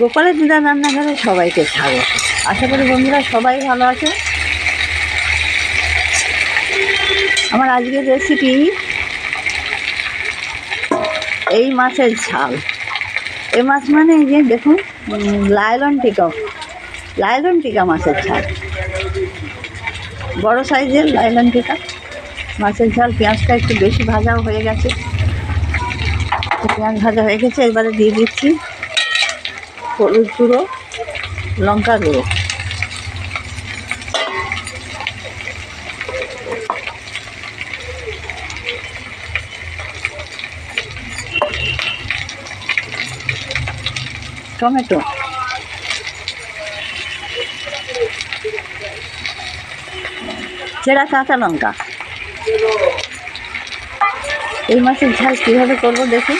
গোপালের দিদা রান্নাঘরে সবাইকে স্বাগত। আশা করি বন্ধুরা সবাই ভালো আছে আমার আজকের রেসিপি এই মাছের ঝাল। এই মাছ মানে যে দেখুন, লাইলন টিকা লাইলন টিকা মাছের ঝাল। বড় সাইজের লাইলন টিকা মাছের ঝাল, পেঁয়াজটা একটু বেশি ভাজাও হয়ে গেছে। পেঁয়াজ ভাজা হয়ে গেছে, এবারে দিয়ে দিচ্ছি। হলুদ গুঁড়ো লঙ্কা গুঁড়ো। টমেটো। চেরা কাঁচা লঙ্কা। এই মাছের ঝাল কীভাবে করব দেখি?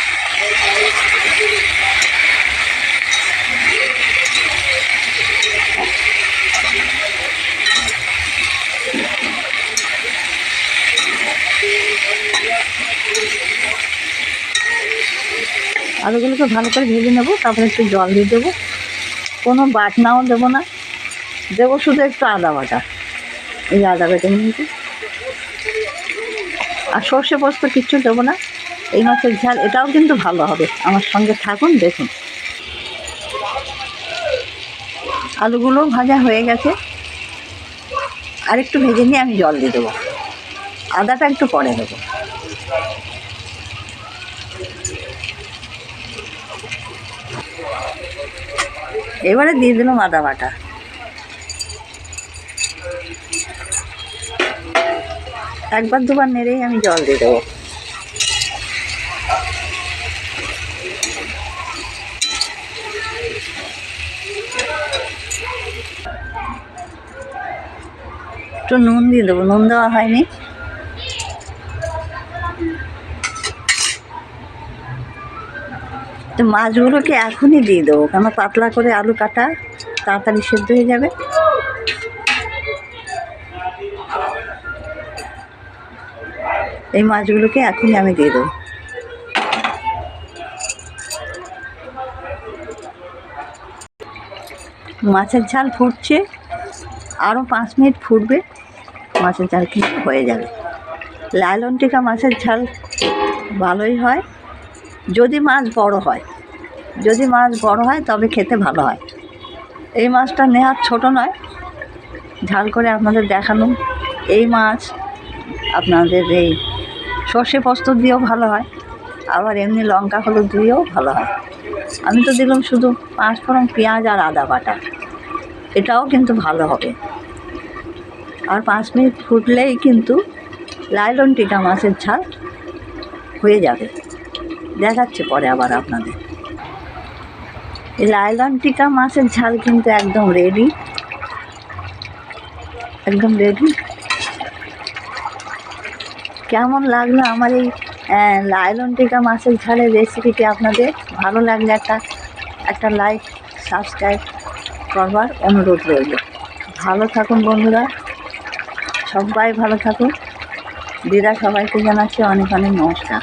আলুগুলোকে ভালো করে ভেজে নেব, তারপরে একটু জল দিয়ে দেবো। কোনো বাটনাও দেবো না। দেবো শুধু একটু আদা বাটা। এই আদা বেটে নিয়েছি। আর সর্ষে পোস্ত কিচ্ছু দেবো না। এই মাছের ঝাল, এটাও কিন্তু ভালো হবে। আমার সঙ্গে থাকুন, দেখুন। আলুগুলো ভাজা হয়ে গেছে। আর একটু ভেজে নিয়ে আমি জল দিয়ে দেবো। আদাটা একটু পরে দেবো। এবারে দিয়ে দিলাম আদা বাটা। একবার দুবার নেড়েই আমি জল দিয়ে দেবো। একটু নুন দিয়ে দেবো। নুন দেওয়া হয়নি। তো মাছগুলোকে এখনই দিয়ে দেবো, কেন পাতলা করে আলু কাটা তাড়াতাড়ি সেদ্ধ হয়ে যাবে। এই মাছগুলোকে এখনই আমি দিয়ে দেবো। মাছের ঝাল ফুটছে আরও পাঁচ মিনিট ফুটবে, মাছের ঝাল কিন্তু হয়ে যাবে। লালন টিকা মাছের ঝাল ভালোই হয়। যদি মাছ বড় হয়, যদি মাছ বড় হয় তবে খেতে ভালো হয়। এই মাছটা নেহাত ছোট নয়। ঝাল করে আপনাদের দেখানো। এই মাছ আপনাদের এই সর্ষে পোস্ত দিয়েও ভালো হয়, আবার এমনি লঙ্কা হলুদ দিয়েও ভালো হয়। আমি তো দিলাম শুধু পাঁচ ফোড়ন পেঁয়াজ আর আদা বাটা। এটাও কিন্তু ভালো হবে। আর পাঁচ মিনিট ফুটলেই কিন্তু লাইলন টিকা মাছের ঝাল হয়ে যাবে। দেখাচ্ছে পরে আবার আপনাদের। এই লাইলন টিকা মাছের ঝাল কিন্তু একদম রেডি একদম রেডি কেমন লাগল আমার এই লাইলন টিকা মাছের ঝালের রেসিপিটি আপনাদের? ভালো লাগলে একটা একটা লাইক সাবস্ক্রাইব করবার অনুরোধ রইল। ভালো থাকুন বন্ধুরা। সবাই ভালো থাকুন। দিদা সবাইকে জানাচ্ছি অনেক অনেক নমস্কার।